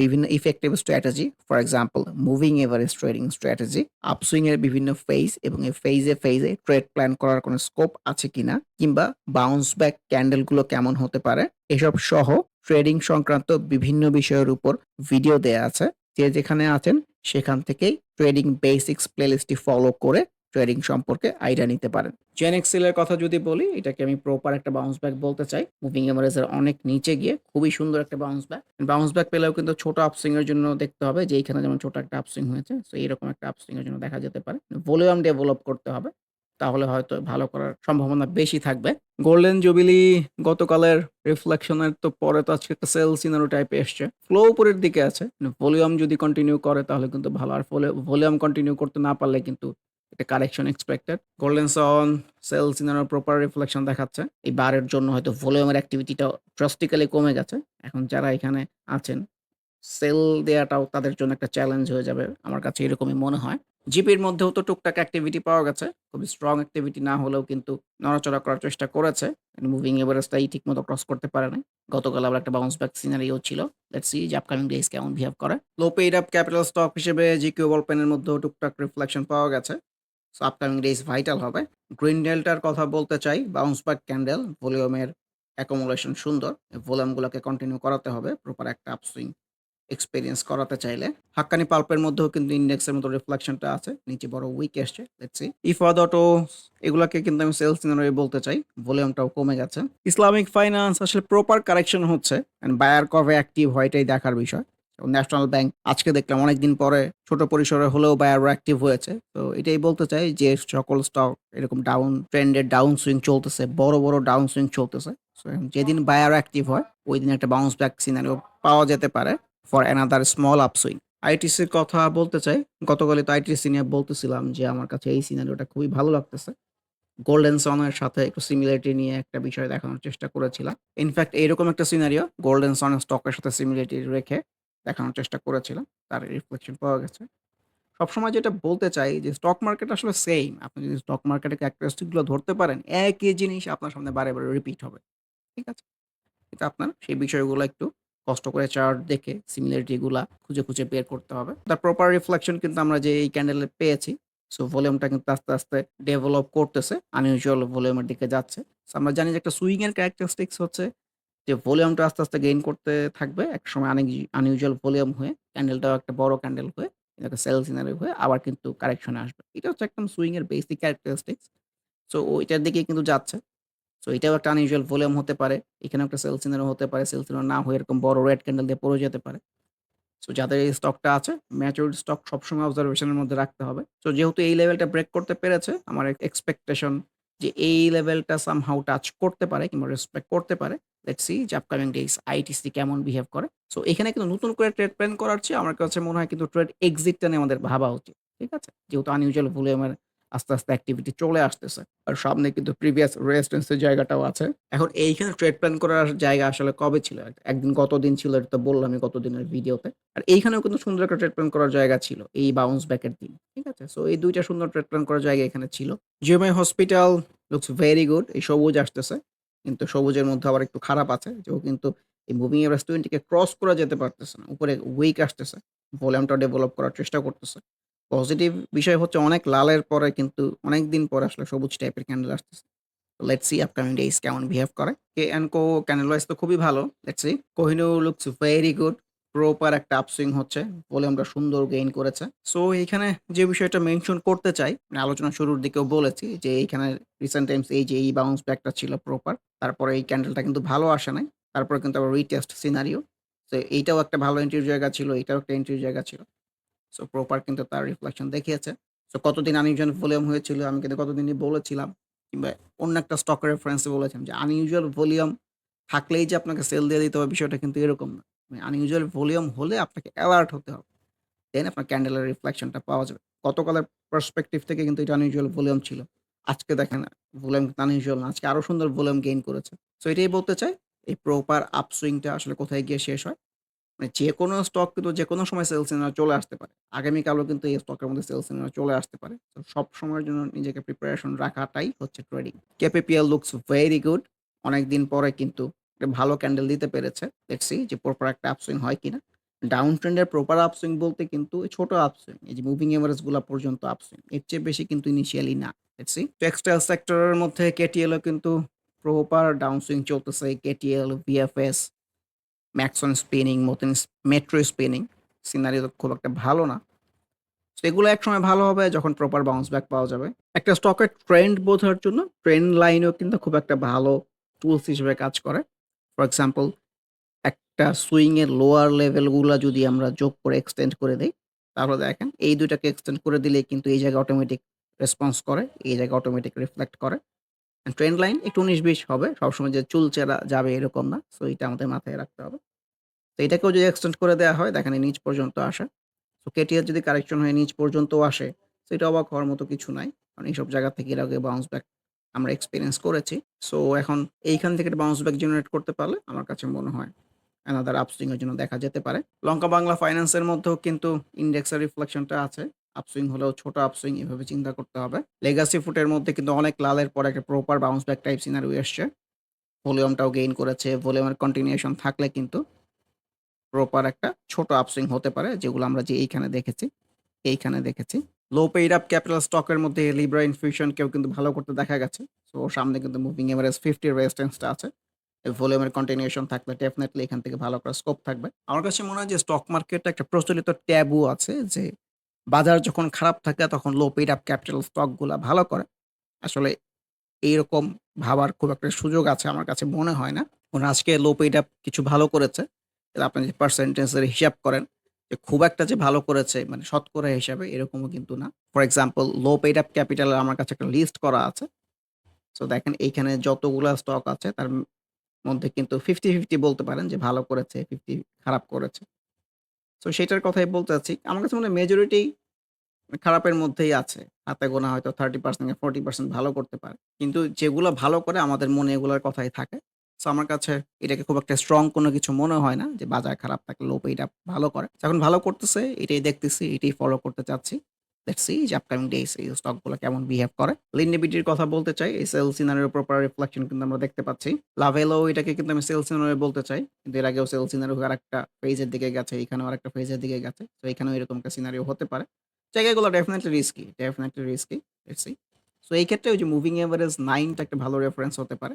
বিভিন্ন effective strategy, for example moving average trading strategy, upswing এর বিভিন্ন ফেজ এবং এই ফেজে, ফেজে ট্রেড প্ল্যান করার কোনো স্কোপ আছে কিনা কিংবা বাউন্স ব্যাক ক্যান্ডেলগুলো কেমন হতে পারে, এসব সহ ট্রেডিং সংক্রান্ত বিভিন্ন বিষয়ের উপর ভিডিও দেয়া আছে। যে যেখানে আছেন সেখান থেকেই ট্রেডিং বেসিক্স প্লেলিস্টটি ফলো করে ট্রেডিং সম্পর্কে আইডিয়া নিতে পারেন। জেন এক্সেল এর কথা যদি বলি, এটাকে আমি প্রপার একটা বাউন্স ব্যাক বলতে চাই। মুভিং এভারেজ এর অনেক নিচে গিয়ে খুবই সুন্দর একটা বাউন্স ব্যাক। বাউন্স ব্যাক পেলেও কিন্তু ছোট আপসুইং এর জন্য দেখতে হবে যে এইখানে যেমন ছোট একটা আপসুইং হয়েছে। সো এরকম একটা আপসুইং এর জন্য দেখা যেতে পারে। ভলিউম ডেভেলপ করতে হবে। তাহলে হয়তো ভালো করার সম্ভাবনা বেশি থাকবে। গোল্ডেন জুবিলি গতকালের রিফ্লেকশন এর তো পরে তো আজকে একটা সেল সিনারিও টাইপে এসছে। ফ্লো উপরের দিকে আছে। ভলিউম যদি কন্টিনিউ করে তাহলে কিন্তু ভালো। আর ফলে ভলিউম কন্টিনিউ করতে না পারলে কিন্তু একটা correction expected. Golden Son sell scenario proper reflection দেখাচ্ছে। এই বারের জন্য হয়তো ভলিউমের অ্যাক্টিভিটিটা ড্রাস্টিক্যালি কমে গেছে। এখন যারা এখানে আছেন সেল দেয়াটাও তাদের জন্য একটা চ্যালেঞ্জ হয়ে যাবে। আমার কাছে এরকমই মনে হয়। জিপির মধ্যেও তো টুকটাক অ্যাক্টিভিটি পাওয়া গেছে। খুবই স্ট্রং অ্যাক্টিভিটি না হলেও কিন্তু নড়াচড়া করার চেষ্টা করেছে। মুভিং এভারেজটাই ঠিকমতো ক্রস করতে পারে নাই। গতকাল আবার একটা বাউন্স ব্যাক সিনারিও ছিল। লেটস সি যে আপকামিং ডেজ কেমন বিহেভ করে। Low paid up capital stock হিসেবে জিকিউ বলপেনের মধ্যেও টুকটাক রিফ্লেকশন পাওয়া গেছে। সো আপকামিং ডেজ ভাইটাল হবে। গ্রিন ডেলটার কথা বলতে চাই। বাউন্স ব্যাক ক্যান্ডেল ভলিউমের অ্যাকুমুলেশন সুন্দর। ভলিউমগুলোকে কন্টিনিউ করাতে হবে। প্রপার একটা আপসুইং এক্সপেরিয়েন্স করাতে চাইলে। হাক্কানি পাল্পের মধ্যেও কিন্তু ইন্ডেক্সের মতো রিফ্লেকশনটা আছে। নিচে বড় উইক এসছে। সি। ইফাদ অটো এগুলাকে কিন্তু আমি সেলস সিনারিও বলতে চাই। ভলিউমটাও কমে গেছে। ইসলামিক ফাইন্যান্স আসলে প্রপার কারেকশন হচ্ছে। অ্যান্ড বায়ার কবে অ্যাক্টিভ হয় এটাই দেখার বিষয়। ন্যাশনাল ব্যাংক আজকে দেখলাম অনেকদিন পরে ছোট পরিসরে হলেও বায়াররা অ্যাক্টিভ হয়েছে। তো এটাই বলতে চাই যে সকল স্টক এরকম ডাউন ট্রেন্ডের ডাউন সুইং চলতেছে। বড়, বড় ডাউন সুইং চলতেছে। যেদিন বায়ার অ্যাক্টিভ হয় ওইদিন একটা বাউন্স ব্যাক সিনারিও পাওয়া যেতে পারে for another small up upswing. আইটিসির কথা বলতে চাই। গতকালই তো আইটিসি নিয়ে বলতেছিলাম যে আমার কাছে এই সিনারিওটা খুবই ভালো লাগতেছে। গোল্ডেন সনের সাথে একটু সিমিলারিটি নিয়ে একটা বিষয় দেখানোর চেষ্টা করেছিলাম। ইনফ্যাক্ট এইরকম একটা সিনারিও গোল্ডেন সনের স্টকের সাথে সিমিলারিটি রেখে দেখানোর চেষ্টা করেছিলাম। তার রিফ্লেকশন পাওয়া গেছে। সবসময় যেটা বলতে চাই যে স্টক মার্কেট আসলে সেম আপনি যদি স্টক মার্কেটের ক্যারেক্টারিস্টিকগুলো ধরতে পারেন, একই জিনিস আপনার সামনে বারে, বারে রিপিট হবে। ঠিক আছে? কিন্তু আপনার সেই বিষয়গুলো একটু কষ্ট করে চার্ট দেখে সিমিলারিটি গুলা খুঁজে, খুঁজে বের করতে হবে। তার প্রপার রিফ্লেকশন কিন্তু আমরা যে এই ক্যান্ডেলে পেয়েছি। সো ভলিউমটা কিন্তু আস্তে, আস্তে ডেভেলপ করতেছে। আনইউজুয়াল ভলিউমের দিকে যাচ্ছে। আমরা জানি যে একটা সুইং এর ক্যারেক্টারিস্টিক্স হচ্ছে যে ভলিউমটা আস্তে, আস্তে গেইন করতে থাকবে। একসময় আনি আনইউজুয়াল ভলিউম হয়ে ক্যান্ডেলটাও একটা বড় ক্যান্ডেল হয়ে একটা সেল সিনারি হয়ে আবার কিন্তু কারেকশন আসবে। এটা হচ্ছে একদম সুইং এর বেসিক ক্যারেক্টারিস্টিক্স। সো ওইটার দিকেই কিন্তু যাচ্ছে। সো এটাও একটা আনইউজুয়াল ভলিউম হতে পারে। এখানেও একটা সেল সিনারি হতে পারে। সেল সিনারি না হয়ে এরকম বড় রেড ক্যান্ডেল দিয়ে পড়ে যেতে পারে। সো যাদের এই স্টকটা আছে ম্যাচিউরড স্টক সবসময় অবজারভেশন এর মধ্যে রাখতে হবে। সো যেহেতু এই লেভেলটা ব্রেক করতে পেরেছে, আমার এক্সপেকটেশন যে এই লেভেলটা সামহাউ টাচ করতে পারে কিংবা রেসপেক্ট করতে পারে। লেটস সি যে আপকামিং ডেজ আইটিসি কেমন বিহেভ করে। সো এখানে কিন্তু নতুন করে ট্রেড প্ল্যান করার চেয়ে আমার কাছে মনে হয় কিন্তু ট্রেড এক্সিটটা নিয়ে আমাদের ভাবা উচিত। ঠিক আছে? যেহেতু আনইউজুয়াল ভলিউমের আস্তে, আস্তে অ্যাক্টিভিটি চলে আসতেছে। আর সামনে কিন্তু প্রিভিয়াস রেজিস্ট্যান্স এর জায়গাটাও আছে। এখন এইখানে ট্রেড প্ল্যান করার জায়গা আসলে কবে ছিল? একদিন কতদিন ছিল এটা তো বললামই গতদিনের ভিডিওতে। আর এইখানেও কিন্তু সুন্দর একটা ট্রেড প্ল্যান করার জায়গা ছিল। এই বাউন্স ব্যাক এর দিন। ঠিক আছে? সো এই দুইটা সুন্দর ট্রেড প্ল্যান করার জায়গা এখানে ছিল। GMI hospital looks very good. এই সবুজ আসতেছে। কিন্তু সবুজের মধ্যে আবার একটু খারাপ আছে। যে কিন্তু এই মুভিং এভারেজ 20 ক্রস করা যেতে পারতেছে না। উপরে উইক আসতেছে। ভলিউমটা ডেভেলপ করার চেষ্টা করতেছে। পজিটিভ বিষয় হচ্ছে অনেক লালের পরে কিন্তু অনেকদিন পরে আসলে সবুজ টাইপের ক্যান্ডেল আসতেছে। লেটস সি আপকামিং ডেইজ কেমন বিহেভ করে। K and Co candle wise তো খুবই ভালো। Let's see. Kohinoor looks very good. Proper একটা আপসুইং হচ্ছে। বলে আমরা সুন্দর গেইন করেছে। সো এইখানে যে বিষয়টা মেনশন করতে চাই, মানে আলোচনার শুরুর দিকেও বলেছি যে এইখানে রিসেন্ট টাইমস এই যে এই বাউন্স ব্যাকটা ছিল প্রপার। তারপরে এই ক্যান্ডেলটা কিন্তু ভালো আসে নাই। তারপরে কিন্তু আবার রিটেস্ট সিনারিও। তো এইটাও একটা ভালো এন্ট্রির জায়গা ছিল, এটাও একটা এন্ট্রির জায়গা ছিল। সো প্রপার কিন্তু তার রিফ্লেকশন দেখিয়েছে। সো কতদিন আনইউজুয়াল ভলিউম হয়েছিল, আমি কিন্তু কতদিনই বলেছিলাম কিংবা অন্য একটা স্টক রেফারেন্স বলেছিলাম যে আনইউজুয়াল ভলিউম থাকলেই যে আপনাকে সেল দিয়ে দিতে হবে, বিষয়টা কিন্তু এরকম না। মানে আনইউজুয়াল ভলিউম হলে আপনাকে অ্যালার্ট হতে হবে। দেন আপনার ক্যান্ডেলের রিফ্লেকশনটা পাওয়া যাবে। গতকালের পার্সপেক্টিভ থেকে কিন্তু এটা আনইউজুয়াল ভলিউম ছিল। আজকে দেখেন ভলিউম আনইউজুয়াল না। আজকে আরও সুন্দর ভলিউম গেইন করেছে। সো এটাই বলতে চাই, এই প্রপার আপসুইংটা আসলে কোথায় গিয়ে শেষ হয়। মানে যেকোনো স্টক কিন্তু যেকোনো সময় সেল সিগন্যাল চলে আসতে পারে। আগামীকালও কিন্তু এই স্টকের মধ্যে সেল সিগন্যাল চলে আসতে পারে। তো সব সময়ের জন্য নিজেকে প্রিপারেশন রাখাটাই হচ্ছে trading. KPPL looks very good. অনেকদিন পরে কিন্তু একটা ভালো ক্যান্ডেল দিতে পেরেছে। সি যে প্রপার একটা আপসুইং হয় কিনা। ডাউন ট্রেন্ড এর প্রপার আপসুইং বলতে কিন্তু ছোট আপসুইং। এই যে মুভিং এভারেজগুলা পর্যন্ত আপসুইং। এর চেয়ে বেশি কিন্তু ইনিশিয়ালি না। সি। টেক্সটাইল সেক্টরের মধ্যে KTL ও কিন্তু প্রপার ডাউন সুইং চলতেছে। KTL, VFS, Maxon spinning, Matin metro spinning তো খুব একটা ভালো না। সো এগুলো একসময় ভালো হবে যখন প্রপার বাউন্স ব্যাক পাওয়া যাবে। একটা স্টকের ট্রেন্ড বোঝার জন্য ট্রেন্ড লাইনও কিন্তু খুব একটা ভালো টুলস হিসেবে কাজ করে। ফর এক্সাম্পল একটা সুইংয়ের লোয়ার লেভেলগুলা যদি আমরা যোগ করে এক্সটেন্ড করে দিই তাহলে দেখেন এই ২ টাকে এক্সটেন্ড করে দিলে কিন্তু এই জায়গায় অটোমেটিক রেসপন্স করে, এই জায়গায় অটোমেটিক রিফ্লেক্ট করে। ট্রেন্ড লাইন একটু ১৯-২০ হবে। সবসময় যে চুলচেরা যাবে এরকম না। সো এটা আমাদের মাথায় রাখতে হবে। তো এটাকেও যদি এক্সটেন্ড করে দেওয়া হয় দেখেন নিচ পর্যন্ত আসে। সো KTL যদি কারেকশন হয়ে নিচ পর্যন্ত আসে, সো এটা অবাক হওয়ার মতো কিছু নাই। কারণ এইসব জায়গা থেকে এর আগে বাউন্স ব্যাক আমরা এক্সপিরিয়েন্স করেছি। সো এখন এইখান থেকে বাউন্স ব্যাক জেনারেট করতে পারলে আমার কাছে মনে হয় অ্যানাদার আপসুইং এর জন্য দেখা যেতে পারে। লঙ্কা বাংলা ফাইন্যান্সের মধ্যেও কিন্তু ইন্ডেক্সের রিফ্লেকশনটা আছে। আপসুইং হলেও ছোট আপসুইং এভাবে চিন্তা করতে হবে। লেগাসি ফুটের মধ্যে কিন্তু অনেক লালের পরে একটা proper bounce back type scenario এসছে। ভলিউমটাও গেইন করেছে। ভলিউমের কন্টিনিউশন থাকলে কিন্তু প্রপার একটা ছোট আপসুইং হতে পারে যেগুলো আমরা যে এইখানে দেখেছি, এইখানে দেখেছি। লো পেইড আপ ক্যাপিটাল স্টকের মধ্যে লিব্রা ইনফিউশন কেও কিন্তু ভালো করতে দেখা গেছে। সো সামনে কিন্তু মুভিং এভারেজ 50 এর রেজিস্ট্যান্সটা আছে। ভলিউমের কন্টিনিউশন থাকলে ডেফিনিটলি এখান থেকে ভালো করার স্কোপ থাকবে। আমার কাছে মনে হয় যে স্টক মার্কেটে একটা প্রচলিত ট্যাবু আছে যে বাজার যখন খারাপ থাকে তখন লো পেইড আপ ক্যাপিটাল স্টকগুলা ভালো করে। আসলে এইরকম ভাবার খুব একটা সুযোগ আছে আমার কাছে মনে হয় না। কারণ আজকে লো পেইড আপ কিছু ভালো করেছে। আপনি যদি পার্সেন্টেজ এর হিসাব করেন যে খুব একটা যে ভালো করেছে মানে শতকরা হিসাবে এরকমও কিন্তু না। For example low paid up capital এর আমার কাছে একটা লিস্ট করা আছে। সো দেখেন এইখানে যতগুলা স্টক আছে তার মধ্যে কিন্তু 50-50 বলতে পারেন যে ভালো করেছে, 50 খারাপ করেছে। সো সেটার কথাই বলতে চাচ্ছি। আমার কাছে মনে হয় মেজরিটি খারাপের মধ্যেই আছে। হাতে গোনা হয়তো থার্টি পার্সেন্ট ফোরটি পার্সেন্ট ভালো করতে পারে। কিন্তু যেগুলো ভালো করে আমাদের মনে এগুলোর কথাই থাকে। সো আমার কাছে এটাকে খুব একটা স্ট্রং কোনো কিছু মনে হয় না যে বাজার খারাপ থাকলে লোপ এটা ভালো করে। যখন ভালো করতেছে এটাই দেখতেছি, এটাই ফলো করতে চাচ্ছি। লেটস সি যে আপকামিং ডেইজ এই স্টকগুলো কেমন বিহেভ করে। লিন্ডিবিটির কথা বলতে চাই। এই সেল সিনারিও প্রপার রিফ্লেকশন কিন্তু আমরা দেখতে পাচ্ছি। লাভেলো এটাকে কিন্তু আমি সেল সিনারিও বলতে চাই। কিন্তু এর আগেও সেল সিনারিও আরেকটা ফেজের দিকে গেছে। এখানেও আরেকটা ফেজের দিকে গেছে। সো এখানেও এরকম একটা সিনারিও হতে পারে। জায়গাগুলো definitely risky, definitely risky. Let's see. So এই ক্ষেত্রে ওই যে মুভিং এভারেজ 9 টা একটা ভালো রেফারেন্স হতে পারে।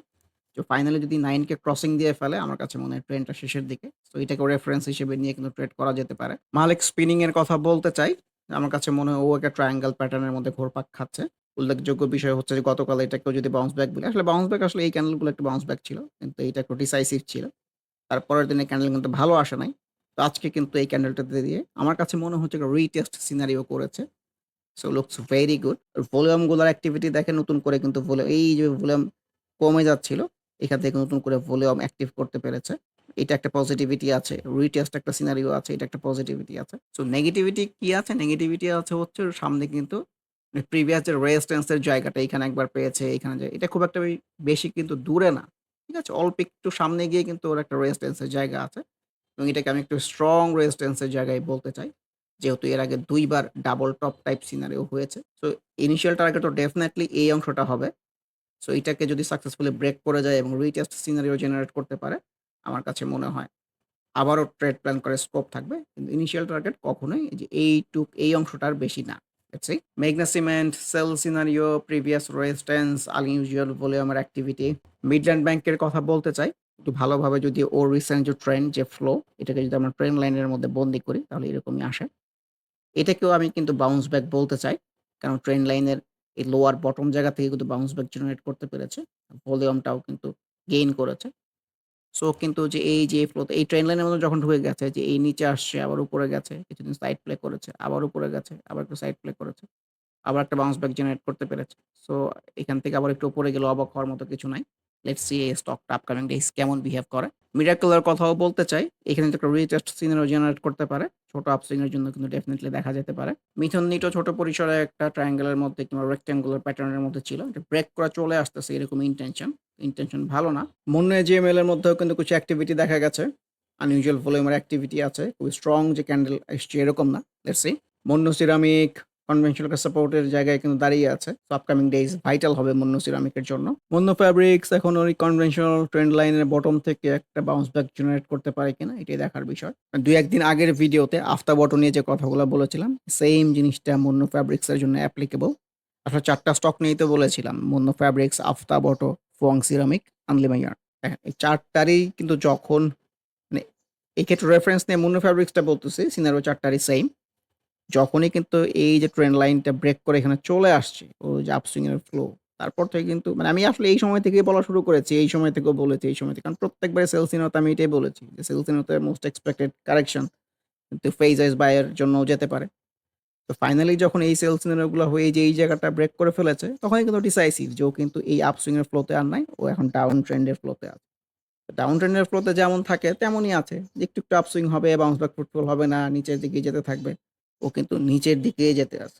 তো ফাইনালি যদি 9 কে ক্রসিং দিয়ে ফেলে আমার কাছে মনে হয় ট্রেন্ডটা শেষের দিকে। সো এটাকে রেফারেন্স হিসেবে নিয়ে কিন্তু ট্রেড করা যেতে পারে। মালিক স্পিনিং এর কথা বলতে চাই। আমার কাছে মনে হয় ও একটা ট্রায়াঙ্গেল প্যাটার্নের মধ্যে ঘুরপাক খাচ্ছে। উল্লেখযোগ্য বিষয় হচ্ছে যে গতকাল এটাকেও যদি বাউন্স ব্যাক বলি। আসলে বাউন্স ব্যাক আসলে এই ক্যান্ডেলগুলো একটু বাউন্স ব্যাক ছিল। কিন্তু এটা একটু ডিসাইসিভ ছিল। তারপরের দিনে ক্যান্ডেল কিন্তু ভালো আসে নাই। তো আজকে কিন্তু এই ক্যান্ডেলটাতে দিয়ে আমার কাছে মনে হচ্ছে একটা রিটেস্ট সিনারিও করেছে। So looks very good. ভলিউমগুলার activity দেখে নতুন করে কিন্তু ভলিউম এই যে ভলিউম কমে যাচ্ছিল। এখান থেকে নতুন করে ভলিউম অ্যাক্টিভ করতে পেরেছে। এটা একটা পজিটিভিটি আছে। রিটেস্ট একটা সিনারিও আছে। এটা একটা পজিটিভিটি আছে। সো নেগেটিভিটি কি আছে? নেগেটিভিটি আছে হচ্ছে সামনে কিন্তু প্রিভিয়াস যে রেজিস্ট্যান্স এর জায়গাটা এখানে একবার পেয়েছে, এখানে যে এটা খুব একটা বেশি কিন্তু দূরে না। ঠিক আছে? অল্প একটু সামনে গিয়ে কিন্তু ওর একটা রেজিস্ট্যান্স এর জায়গা আছে। এবং এটাকে আমি একটু স্ট্রং রেজিস্ট্যান্স এর জায়গায় বলতে চাই। যেহেতু এর আগে দুইবার ডাবল টপ টাইপ সিনারিও হয়েছে। সো ইনিশিয়াল টার্গেট তো ডেফিনিটলি এই অংশটা হবে। সো এটাকে যদি সাকসেসফুলি ব্রেক করে যায় এবং রিটেস্ট সিনারিও জেনারেট করতে পারে, আমার কাছে মনে হয় আবারও ট্রেড প্ল্যান করার স্কোপ থাকবে। কিন্তু ইনিশিয়াল টার্গেট কখনোই যে এইটুক এই অংশটার বেশি না। Magna Cement, sell scenario, previous resistance, unusual volume or activity. Midland ব্যাংকের কথা বলতে চাই একটু ভালোভাবে যদি ওর রিসেন্ট যে ট্রেন্ড যে ফ্লো এটাকে যদি আমরা ট্রেন লাইনের মধ্যে বন্দি করি তাহলে এরকমই আসে এটাকেও আমি কিন্তু বাউন্স ব্যাক বলতে চাই কারণ ট্রেন লাইনের এই লোয়ার বটম জায়গা থেকে কিন্তু বাউন্স ব্যাক জেনারেট করতে পেরেছে ভলিউমটাও কিন্তু গেইন করেছে সো কিন্তু যে এই যে ফ্লোতে এই ট্রেন লাইনের মধ্যে যখন ঢুকে গেছে যে এই নিচে আসছে, আবার উপরে গেছে, কিছুদিন সাইড প্লে করেছে, আবার উপরে গেছে, আবার একটু সাইড প্লে করেছে, আবার একটা বাউন্স ব্যাক জেনারেট করতে পেরেছে। সো এখান থেকে আবার একটু উপরে গেলে অবাক হওয়ার মতো কিছু নাই। লেটস সি এই স্টকটা আপকামিং ডেজ কেমন বিহেভ করে। মিরাকুলার কথাও বলতে চাই। এখানে একটা রিটেস্ট সিনারও জেনারেট করতে পারে। ছোট আপসুইং এর জন্য কিন্তু ডেফিনেটলি দেখা যেতে পারে। মিথুন নিটো ছোট পরিসরে একটা ট্রায়াঙ্গেলের মধ্যে কিংবা রেক্ট্যাঙ্গুলার প্যাটার্নের মধ্যে ছিল। এটা ব্রেক করা চলে আসতেছে এরকম ইন্টেনশন ইন্টেনশন ভালো না। মনে জিএমএল এর মধ্যেও কিন্তু কিছু অ্যাক্টিভিটি দেখা গেছে। আনইউজুয়াল ভলিউমের অ্যাক্টিভিটি আছে। খুবই স্ট্রং যে ক্যান্ডেল এসছে এরকম না। সি মন্য সিরামিক কনভেনশনাল সাপোর্টের জায়গায় কিন্তু দাঁড়িয়ে আছে। তো আপকামিং ডেজ ভাইটাল হবে মন্য সিরামিকের জন্য। মন্য ফ্যাব্রিক্স এখন ওই কনভেনশনাল ট্রেন্ড লাইনের বটম থেকে একটা বাউন্স ব্যাক জেনারেট করতে পারে কিনা, এটাই দেখার বিষয়। দুই একদিন আগের ভিডিওতে আফতা বটো নিয়ে যে কথাগুলো বলেছিলাম সেম জিনিসটা মন্য ফ্যাব্রিক্স এর জন্য অ্যাপ্লিকেবল আসলে চারটা স্টক নিয়েই তো বলেছিলাম মন্য ফ্যাব্রিক্স আফতা বটো ফোয়াং সিরামিক আনলিমাইয়ার দেখেন, এই চারটারই কিন্তু যখন মানে এই ক্ষেত্রে রেফারেন্স নিয়ে মুন্নু ফ্যাব্রিক্সটা বলতেছি সিনারো চারটারই সেম যখনই কিন্তু এই যে ট্রেন লাইনটা ব্রেক করে এখানে চলে আসছে, ও যে আপসুইং এর ফ্লো তারপর থেকে কিন্তু মানে আমি আসলে এই সময় থেকেই বলা শুরু করেছি, এই সময় থেকেও বলেছি, এই সময় থেকে, কারণ প্রত্যেকবারে সেলসিনোতে আমি এটাই বলেছি যে সেলসিনোতে মোস্ট এক্সপেক্টেড কারেকশন কিন্তু ফেজ আইস বাইয়ের জন্য যেতে পারে। তো ফাইনালি যখন এই সেলসগুলো হয়ে যে এই জায়গাটা ব্রেক করে ফেলেছে, তখনই কিন্তু ডিসাইসিভ যে ও কিন্তু এই আপসুইং এর ফ্লোতে আর নাই, ও এখন ডাউন ট্রেন্ডের ফ্লোতে আছে। ডাউন ট্রেন্ডের ফ্লোতে যেমন থাকে, তেমনই আছে যে একটু একটু আপসুইং হবে বাউন্স ব্যাক ফুটফল হবে না, নিচের দিকে যেতে থাকবে। ও কিন্তু নিচের দিকেই যেতে আছে।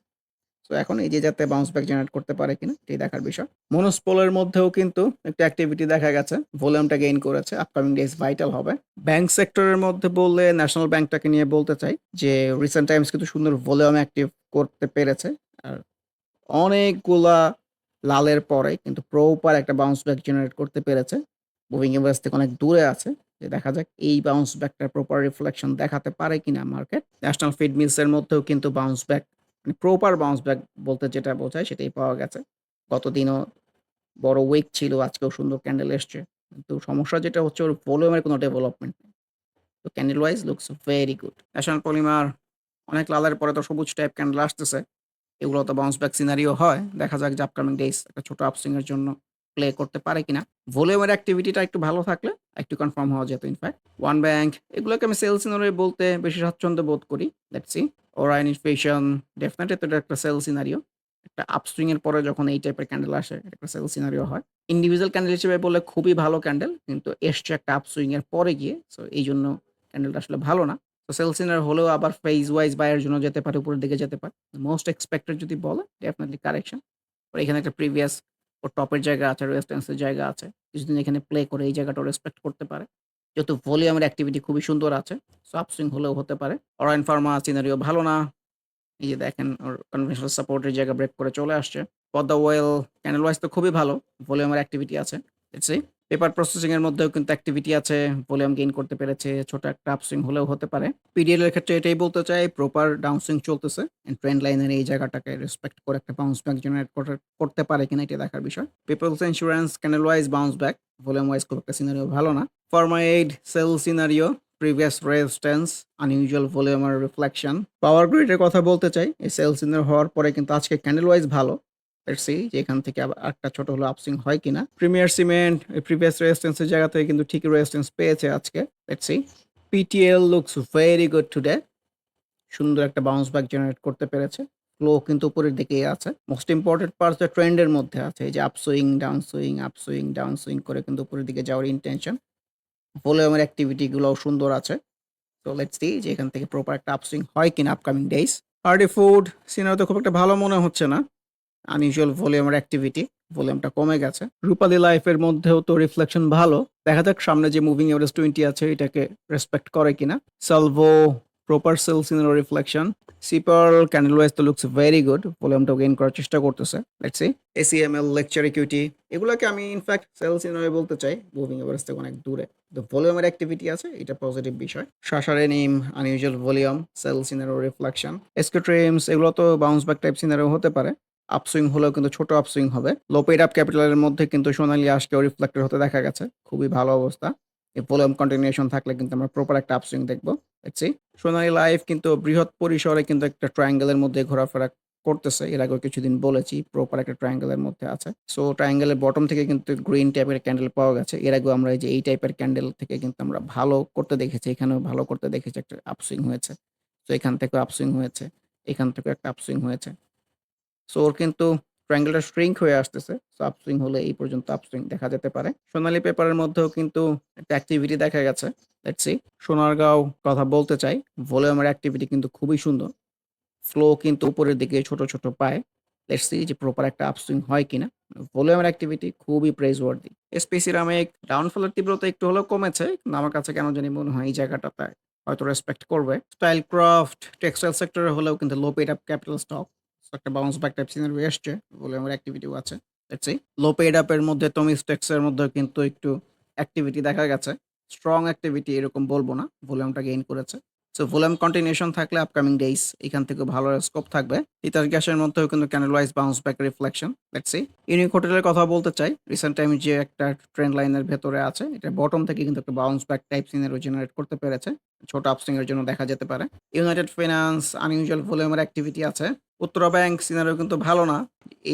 তো এখন এই যে যাতে বাউন্স ব্যাক জেনারেট করতে পারে কিনা, এটাই দেখার বিষয়। মনোস্পোলের মধ্যেও কিন্তু একটা অ্যাক্টিভিটি দেখা গেছে ভলিউমটা গেইন করেছে আপকামিং ডেজ ভাইটাল হবে। ব্যাংক সেক্টরের মধ্যে বললে ন্যাশনাল ব্যাংকটাকে নিয়ে বলতে চাই যে রিসেন্ট টাইমস কিন্তু সুন্দর ভলিউম অ্যাক্টিভ করতে পেরেছে। আর অনেকগুলা লালের পরে কিন্তু প্রপার একটা বাউন্স ব্যাক জেনারেট করতে পেরেছে। মুভিং এভারেজ থেকে অনেক দূরে আছে। যে দেখা যাক এই বাউন্স ব্যাকটার প্রপার রিফ্লেকশন দেখাতে পারে কিনা মার্কেট ন্যাশনাল ফিড মিলসের মধ্যেও কিন্তু বাউন্স ব্যাক মানে প্রপার বাউন্স ব্যাক বলতে যেটা বোঝায় সেটাই পাওয়া গেছে। গতদিনও বড় উইক ছিল, আজকেও সুন্দর ক্যান্ডেল এসছে। কিন্তু সমস্যা যেটা হচ্ছে ওর ভলিউমের কোনো ডেভেলপমেন্ট নেই। তো candle wise looks very good National Polymer অনেক লালের পরে তো সবুজ টাইপ ক্যান্ডেল আসতেছে। এগুলো তো বাউন্স ব্যাক সিনারিও হয়। দেখা যাক যে আপকামিং ডেজ একটা ছোট আপসুইং এর জন্য প্লে করতে পারে কিনা। ভলিউমের অ্যাক্টিভিটিটা একটু ভালো থাকলে একটু কনফার্ম হওয়া যেত ইনফ্যাক্ট ওয়ান ব্যাংক এগুলোকে আমি সেলস সিনারি বলতে বেশি স্বাচ্ছন্দ্য বোধ করি। Let's see Orion inflation definitely তো এটা একটা সেল সিনারিও একটা আপস্ট্রিং এর পরে যখন এই টাইপের ক্যান্ডেল আসে একটা সেল সিনারিও হয়। ইন্ডিভিজুয়াল ক্যান্ডেল হিসেবে বললে খুবই ভালো ক্যান্ডেল কিন্তু এসছে একটা আপসুইং এর পরে গিয়ে সো এই জন্য ক্যান্ডেলটা আসলে ভালো না। তো সেল সিনার হলেও আবার ফেজ ওয়াইজ বাইয়ের জন্য যেতে পারে, উপরের দিকে যেতে পারে। মোস্ট এক্সপেক্টেড যদি বলে ডেফিনেটলি কারেকশন এখানে একটা প্রিভিয়াস ওর টপের জায়গা আছে রেজিস্ট্যান্সের জায়গা আছে। কিছুদিন এখানে প্লে করে এই জায়গাটা রেসপেক্ট করতে পারে। যেহেতু ভলিউমের অ্যাক্টিভিটি খুবই সুন্দর আছে সো সুইং হলেও হতে পারে। অরাইন ফার্মা সিনারিও ভালো না। এই যে দেখেন, ওর কনভেনশনাল সাপোর্টের জায়গা ব্রেক করে চলে আসছে। পদ্মা ওয়েল ক্যানেল ওয়াইজ তো খুবই ভালো ভলিউমের অ্যাক্টিভিটি আছে। দেখছি পেপার প্রসেসিং এর মধ্যেও কিন্তু অ্যাক্টিভিটি আছে ভলিউম গেইন করতে পেরেছে, ছোট একটা আপসুইং হলেও হতে পারে। পিডিএল এর ক্ষেত্রে এটাই বলতে চাই প্রপার ডাউনসুইং চলতেছে। ট্রেন্ড লাইনের এই জায়গাটাকে রেসপেক্ট করে একটা বাউন্স ব্যাক জেনারেট করতে পারে কিনা এটা দেখার বিষয়। People's insurance candle wise bounce back volume wise খুব একটা সিনারিও ভালো না। ফরমাইড sell scenario previous resistance unusual ভলিউমের রিফ্লেকশন পাওয়ার গ্রিডের কথা বলতে চাই, এই সেল সিনার হওয়ার পরে কিন্তু আজকে ক্যান্ডেল ওয়াইজ ভালো। লেটস সি যে এখান থেকে আবার একটা ছোট হলো আপসিং হয় কিনা। প্রিমিয়ার সিমেন্ট প্রিভিয়াস রেজিস্ট্যান্সের জায়গা থেকে কিন্তু ঠিকই রেজিস্ট্যান্স পেয়েছে আজকে। Let's see PTL looks very good today সুন্দর একটা বাউন্স ব্যাক জেনারেট করতে পেরেছে। ফ্লো কিন্তু উপরের দিকেই আছে। মোস্ট ইম্পর্টেন্ট পার্ট যে ট্রেন্ডের মধ্যে আছে। এই যে upswing down swing upswing down swing করে কিন্তু উপরের দিকে যাওয়ার ইন্টেনশন ভলিউমের অ্যাক্টিভিটিগুলোও সুন্দর আছে। তো লেটস সি যে এখান থেকে প্রপার একটা আপসুইং হয় কিনা আপকামিং ডেজ হার্ডি ফুড সিনারিতে খুব একটা ভালো মনে হচ্ছে না। আনইউজুয়াল ভলিউমের অ্যাক্টিভিটি ভলিউমটা কমে গেছে। রূপালী লাইফের মধ্যেও তো রিফ্লেকশন ভালো। দেখা যাক সামনে যে মুভিং এভারেজ টোয়েন্টি আছে, এটাকে রেসপেক্ট করে কিনা। Salvo proper sell scenario reflection sipper candle wise তো লুকস ভেরি গুড ভলিউমটা গেইন করার চেষ্টা করতেছে। লেটস সি এসিএমএল লেকচার ইকুইটি এগুলোকে আমি ইনফ্যাক্ট সেল সিনারো বলতে চাই। মুভিং এভারেজ থেকে অনেক দূরে। তো ভলিউমের অ্যাক্টিভিটি আছে, এটা পজিটিভ বিষয়। শাসারে নিম unusual volume sell scenario reflection এসকেট্রিমস এগুলো তো বাউন্স ব্যাক টাইপ সিনারো হতে পারে। আপসুইং হলেও কিন্তু ছোট আপসুইং হবে। লো পেড আপ ক্যাপিটালের মধ্যে কিন্তু সোনালি আজকেও রিফ্লেক্টেড হতে দেখা গেছে। খুবই ভালো অবস্থা। এই ভলিউম কন্টিনিউশন থাকলে কিন্তু আমরা প্রপার একটা আপসুইং দেখব। দেখছি সোনালি লাইফ কিন্তু বৃহৎ পরিসরে কিন্তু একটা ট্রায়াঙ্গেলের মধ্যে ঘোরাফেরা করতেছে। এর আগেও কিছুদিন বলেছি প্রপার একটা ট্রায়াঙ্গেলের মধ্যে আছে। সো ট্রায়াঙ্গেলের বটম থেকে কিন্তু গ্রিন টাইপের ক্যান্ডেল পাওয়া গেছে। এর আগেও আমরা এই যে এই টাইপের ক্যান্ডেল থেকে কিন্তু আমরা ভালো করতে দেখেছি। এখানেও ভালো করতে দেখেছি একটা আপসুইং হয়েছে। তো এখান থেকেও আপসুইং হয়েছে। এখান থেকেও একটা আপসুইং হয়েছে। সো ওর কিন্তু ট্রায়াঙ্গেলটা শ্রিঙ্ক হয়ে আসতেছে। সো আপসুইং হলে এই পর্যন্ত আপসুইং দেখা যেতে পারে। সোনালী পেপারের মধ্যেও কিন্তু একটা অ্যাক্টিভিটি দেখা গেছে। লেটস সি সোনারগাঁও কথা বলতে চাই। ভলিউমের অ্যাক্টিভিটি কিন্তু খুবই সুন্দর। ফ্লো কিন্তু উপরের দিকে ছোট ছোট পায়। লেটস সি যে প্রপার একটা আপসুইং হয় কিনা। ভলিউমের অ্যাক্টিভিটি খুবই প্রেজ ওয়ার্দি এসপি সিরামিক ডাউনফলের তীব্রতা একটু হলেও কমেছে। কিন্তু আমার কাছে কেন জানি মনে হয় এই জায়গাটাতে হয়তো রেসপেক্ট করবে। স্টাইল ক্রাফট টেক্সটাইল সেক্টরে হলেও কিন্তু low paid up capital stock একটা বাউন্স ব্যাক টাইপ সিনারি আসছে বলে আমার অ্যাক্টিভিটিও আছে লেটস লো পেড আপের মধ্যে টমি স্টেক্সের মধ্যে কিন্তু একটু অ্যাক্টিভিটি দেখা গেছে। স্ট্রং অ্যাক্টিভিটি এরকম বলব না ভলিউমটা গেইন করেছে। সো ভলিউম কন্টিনিউশন থাকলে আপকামিং ডেইস এখান থেকে ভালো স্কোপ থাকবে। তিতাস গ্যাসের মধ্যেও কিন্তু candle wise bounce back reflection let's see Unique হোটেলের কথা বলতে চাই রিসেন্ট টাইম যে একটা ট্রেন্ড লাইনের ভেতরে আছে, এটা বটম থেকে কিন্তু একটা bounce back type scenario generate করতে পেরেছে, ছোট আপসুইং এর জন্য দেখা যেতে পারে। ইউনাইটেড ফিনান্স আনইউজুয়াল ভলিউমের অ্যাক্টিভিটি আছে। উত্তরা ব্যাংক সিনারিও কিন্তু ভালো না,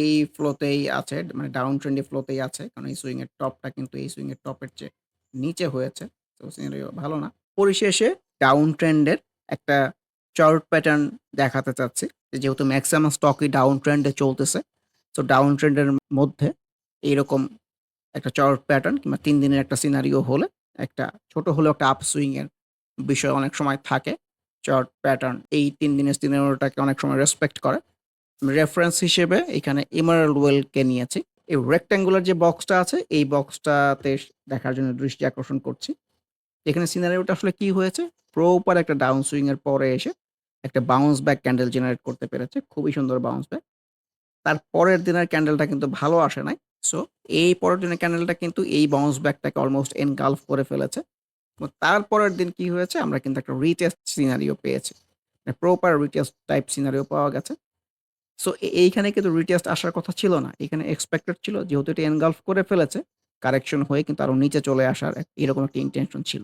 এই ফ্লোতেই আছে মানে ডাউন ট্রেন্ডি ফ্লোতেই আছে, কারণ এই সুইং এর টপটা কিন্তু এই সুইং এর টপের চেয়ে নিচে হয়েছে, তো সিনারিও ভালো না। পরিশেষে ডাউন ট্রেন্ডের একটা চার্ট প্যাটার্ন দেখাতে চাচ্ছি। যেহেতু ম্যাক্সিমাম স্টকই ডাউন ট্রেন্ডে চলতেছে তো ডাউন ট্রেন্ডের মধ্যে এইরকম একটা চার্ট প্যাটার্ন কিংবা তিন দিনের একটা সিনারিও হলে একটা ছোট হলেও একটা আপসুইং এর বিষয় অনেক সময় থাকে। চার্ট প্যাটার্ন এই তিন দিনের সিনারিওটাকে অনেক সময় রেসপেক্ট করে। রেফারেন্স হিসেবে এখানে ইমারাল ওয়েলকে নিয়েছি। এই রেক্ট্যাঙ্গুলার যে বক্সটা আছে, এই বক্সটাতে দেখার জন্য দৃষ্টি আকর্ষণ করছি। এখানে সিনারিওটা আসলে কি হয়েছে? প্রপার একটা ডাউন সুইং এর পরে এসে একটা বাউন্স ব্যাক ক্যান্ডেল জেনারেট করতে পেরেছে। খুবই সুন্দর বাউন্স ব্যাক তার পরের দিনের ক্যান্ডেলটা কিন্তু ভালো আসে নাই। সো এই পরের দিনের ক্যান্ডেলটা কিন্তু এই বাউন্স ব্যাকটাকে অলমোস্ট এনগালফ করে ফেলেছে। তারপরের দিন কি হয়েছে? আমরা কিন্তু একটা রিটেস্ট সিনারিও পেয়েছি। প্রপার রিটেস্ট টাইপ সিনারিও পাওয়া গেছে। সো এইখানে কিন্তু রিটেস্ট আসার কথা ছিল না। এখানে এক্সপেক্টেড ছিল, যেহেতু এটা এনগালফ করে ফেলেছে। কারেকশন হয়ে কিন্তু আরও নিচে চলে আসার এরকম একটা ইন্টেনশন ছিল।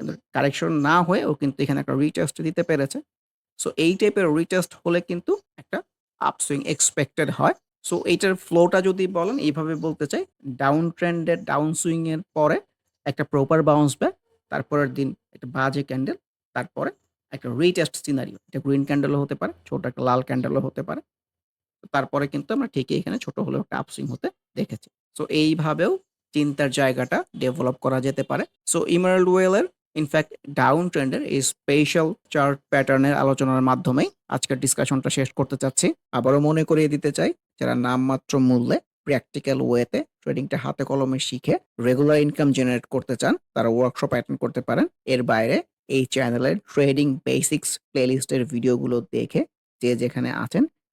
কিন্তু কারেকশন না হয়ে ও কিন্তু এখানে একটা রিটেস্ট দিতে পেরেছে। সো এই টাইপের রিটেস্ট হলে কিন্তু একটা আপসুইং এক্সপেক্টেড হয়। সো এইটার ফ্লোটা যদি বলেন, এইভাবে বলতে চাই ডাউন ট্রেন্ডের ডাউন সুইংয়ের পরে একটা প্রপার বাউন্স ব্যাক তারপরের দিন একটা বাজে ক্যান্ডেল তারপরে একটা রিটেস্ট সিনারিও এটা গ্রিন ক্যান্ডেলও হতে পারে, ছোট একটা লাল ক্যান্ডেলও হতে পারে। তারপরে কিন্তু আমরা ঠিকই এখানে ছোট হলেও একটা আপসুইং হতে দেখেছি। সো এইভাবেও চিন্তার জায়গাটা ডেভেলপ করা যেতে পারে। সো ইমারাল্ড ওয়েলের ইনফ্যাক্ট ডাউন ট্রেন্ডের এই স্পেশাল চার্ট প্যাটার্নের আলোচনার মাধ্যমেই আজকের ডিসকাশনটা শেষ করতে চাচ্ছি। আবারও মনে করিয়ে দিতে চাই, যারা নামমাত্র মূল্যে প্র্যাকটিক্যাল ওয়েতে ট্রেডিংটা হাতে কলমে শিখে রেগুলার ইনকাম জেনারেট করতে চান, তারা ওয়ার্কশপ অ্যাটেন্ড করতে পারেন। এর বাইরে এই চ্যানেলের ট্রেডিং বেসিক্স প্লেলিস্টের ভিডিওগুলো দেখে যে যেখানে আছেন